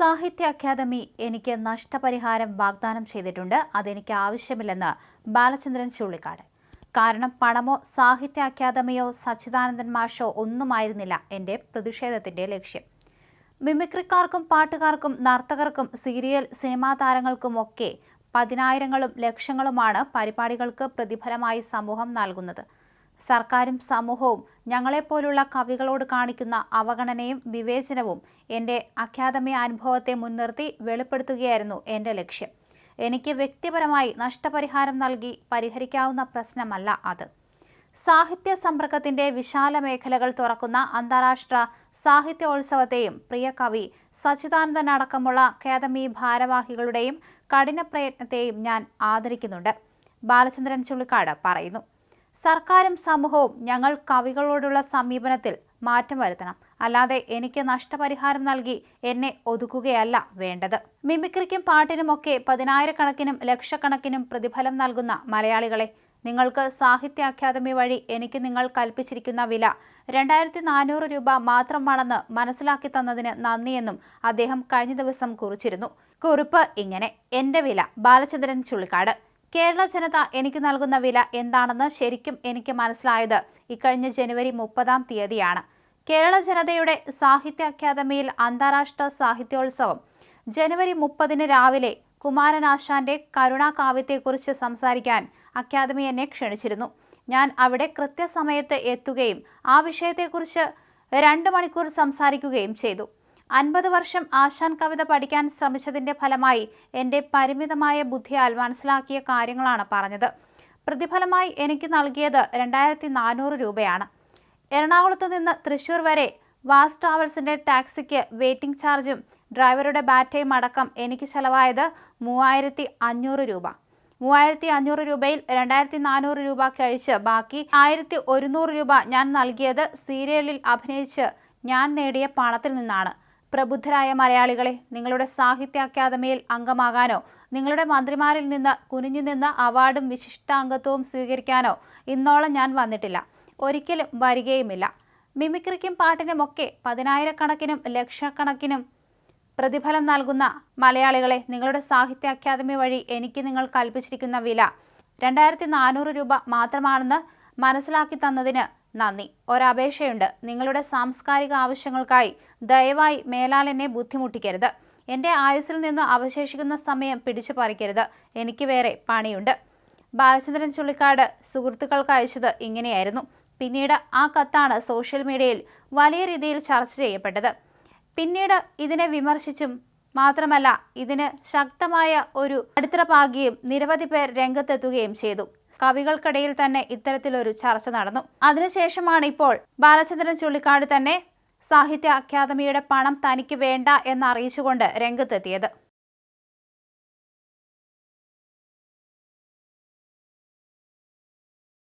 സാഹിത്യ അക്കാദമി എനിക്ക് നഷ്ടപരിഹാരം വാഗ്ദാനം ചെയ്തിട്ടുണ്ട്. അതെനിക്ക് ആവശ്യമില്ലെന്ന് ബാലചന്ദ്രൻ ചുള്ളിക്കാട്. കാരണം പണമോ സാഹിത്യ അക്കാദമിയോ സച്ചിദാനന്ദൻ മാഷോ ഒന്നുമായിരുന്നില്ല എന്റെ പ്രതിഷേധത്തിന്റെ ലക്ഷ്യം. മിമിക്രിക്കാർക്കും പാട്ടുകാർക്കും നർത്തകർക്കും സീരിയൽ സിനിമാ താരങ്ങൾക്കുമൊക്കെ പതിനായിരങ്ങളും ലക്ഷങ്ങളുമാണ് പരിപാടികൾക്ക് പ്രതിഫലമായി സമൂഹം നൽകുന്നത്. സർക്കാരും സമൂഹവും ഞങ്ങളെപ്പോലുള്ള കവികളോട് കാണിക്കുന്ന അവഗണനയും വിവേചനവും എന്റെ അക്കാദമി അനുഭവത്തെ മുൻനിർത്തി വെളിപ്പെടുത്തുകയായിരുന്നു എന്റെ ലക്ഷ്യം. എനിക്ക് വ്യക്തിപരമായി നഷ്ടപരിഹാരം നൽകി പരിഹരിക്കാവുന്ന പ്രശ്നമല്ല അത്. സാഹിത്യ സമ്പർക്കത്തിന്റെ വിശാല മേഖലകൾ തുറക്കുന്ന അന്താരാഷ്ട്ര സാഹിത്യോത്സവത്തെയും പ്രിയ കവി സച്ചിദാനന്ദൻ അടക്കമുള്ള അക്കാദമി ഭാരവാഹികളുടെയും കഠിന പ്രയത്നത്തെയും ഞാൻ ആദരിക്കുന്നുണ്ട്. ബാലചന്ദ്രൻ ചുള്ളിക്കാട് പറയുന്നു. സർക്കാരും സമൂഹവും ഞങ്ങൾ കവികളോടുള്ള സമീപനത്തിൽ മാറ്റം വരുത്തണം. അല്ലാതെ എനിക്ക് നഷ്ടപരിഹാരം നൽകി എന്നെ ഒതുക്കുകയല്ല വേണ്ടത്. മിമിക്രിക്കും പാട്ടിനുമൊക്കെ പതിനായിരക്കണക്കിനും ലക്ഷക്കണക്കിനും പ്രതിഫലം നൽകുന്ന മലയാളികളെ നിങ്ങൾക്ക് സാഹിത്യ അക്കാദമി വഴി എനിക്ക് നിങ്ങൾ കൽപ്പിച്ചിരിക്കുന്ന വില രണ്ടായിരത്തി നാനൂറ് രൂപ മാത്രമാണെന്ന് മനസ്സിലാക്കി തന്നതിന് നന്ദിയെന്നും അദ്ദേഹം കഴിഞ്ഞ ദിവസം കുറിച്ചിരുന്നു. കുറിപ്പ് ഇങ്ങനെ. എന്റെ വില ബാലചന്ദ്രൻ ചുള്ളിക്കാട്. കേരള ജനത എനിക്ക് നൽകുന്ന വില എന്താണെന്ന് ശരിക്കും എനിക്ക് മനസ്സിലായത് ഇക്കഴിഞ്ഞ ജനുവരി മുപ്പതാം തീയതിയാണ്. കേരള ജനതയുടെ സാഹിത്യ അക്കാദമിയിൽ അന്താരാഷ്ട്ര സാഹിത്യോത്സവം. ജനുവരി മുപ്പതിന് രാവിലെ കുമാരനാശാന്റെ കരുണാകാവ്യത്തെക്കുറിച്ച് സംസാരിക്കാൻ അക്കാദമി എന്നെ ക്ഷണിച്ചിരുന്നു. ഞാൻ അവിടെ കൃത്യസമയത്ത് എത്തുകയും ആ വിഷയത്തെക്കുറിച്ച് രണ്ട് മണിക്കൂർ സംസാരിക്കുകയും ചെയ്തു. അൻപത് വർഷം ആശാൻ കവിത പഠിക്കാൻ ശ്രമിച്ചതിന്റെ ഫലമായി എന്റെ പരിമിതമായ ബുദ്ധിയാൽ മനസ്സിലാക്കിയ കാര്യങ്ങളാണ് പറഞ്ഞത്. പ്രതിഫലമായി എനിക്ക് നൽകിയത് രണ്ടായിരത്തി നാനൂറ് രൂപയാണ്. എറണാകുളത്ത് നിന്ന് തൃശൂർ വരെ വാസ് ട്രാവൽസിന്റെ ടാക്സിക്ക് വെയിറ്റിംഗ് ചാർജും ഡ്രൈവറുടെ ബാറ്റയും അടക്കം എനിക്ക് ചെലവായത് മൂവായിരത്തി അഞ്ഞൂറ് രൂപ. മൂവായിരത്തി അഞ്ഞൂറ് രൂപയിൽ രണ്ടായിരത്തി നാനൂറ് രൂപ കഴിച്ച് ബാക്കി ആയിരത്തി ഒരുന്നൂറ് രൂപ ഞാൻ നൽകിയത് സീരിയലിൽ അഭിനയിച്ച് ഞാൻ നേടിയ പണത്തിൽ നിന്നാണ്. പ്രബുദ്ധരായ മലയാളികളെ നിങ്ങളുടെ സാഹിത്യ അക്കാദമിയിൽ അംഗമാകാനോ നിങ്ങളുടെ മന്ത്രിമാരിൽ നിന്ന് കുനിഞ്ഞു നിന്ന് അവാർഡും വിശിഷ്ടാംഗത്വവും സ്വീകരിക്കാനോ ഇന്നോളം ഞാൻ വന്നിട്ടില്ല. ഒരിക്കലും വരികയുമില്ല. മിമിക്രിക്കും പാട്ടിനുമൊക്കെ പതിനായിരക്കണക്കിനും ലക്ഷക്കണക്കിനും പ്രതിഫലം നൽകുന്ന മലയാളികളെ നിങ്ങളുടെ സാഹിത്യ അക്കാദമി വഴി എനിക്ക് നിങ്ങൾ കൽപ്പിച്ചിരിക്കുന്ന വില രണ്ടായിരത്തി നാനൂറ് രൂപ മാത്രമാണെന്ന് മനസ്സിലാക്കി തന്നതിന് നന്ദി. ഒരപേക്ഷയുണ്ട്. നിങ്ങളുടെ സാംസ്കാരിക ആവശ്യങ്ങൾക്കായി ദയവായി മേലാൽ എന്നെ ബുദ്ധിമുട്ടിക്കരുത്. എന്റെ ആയുസ്സിൽ നിന്ന് അവശേഷിക്കുന്ന സമയം പിടിച്ചു പറിക്കരുത്. എനിക്ക് വേറെ പണിയുണ്ട്. ബാലചന്ദ്രൻ ചുള്ളിക്കാട് സുഹൃത്തുക്കൾക്ക് അയച്ചത് ഇങ്ങനെയായിരുന്നു. പിന്നീട് ആ കത്താണ് സോഷ്യൽ മീഡിയയിൽ വലിയ രീതിയിൽ ചർച്ച ചെയ്യപ്പെട്ടത്. പിന്നീട് ഇതിനെ വിമർശിച്ചും മാത്രമല്ല ഇതിന് ശക്തമായ ഒരു അടിത്തറ പാകുകയും നിരവധി പേർ രംഗത്തെത്തുകയും ചെയ്തു. കവികൾക്കിടയിൽ തന്നെ ഇത്തരത്തിലൊരു ചർച്ച നടന്നു. അതിനുശേഷമാണ് ഇപ്പോൾ ബാലചന്ദ്രൻ ചുള്ളിക്കാട് തന്നെ സാഹിത്യ അക്കാദമിയുടെ പണം തനിക്ക് വേണ്ട എന്നറിയിച്ചുകൊണ്ട് രംഗത്തെത്തിയത്.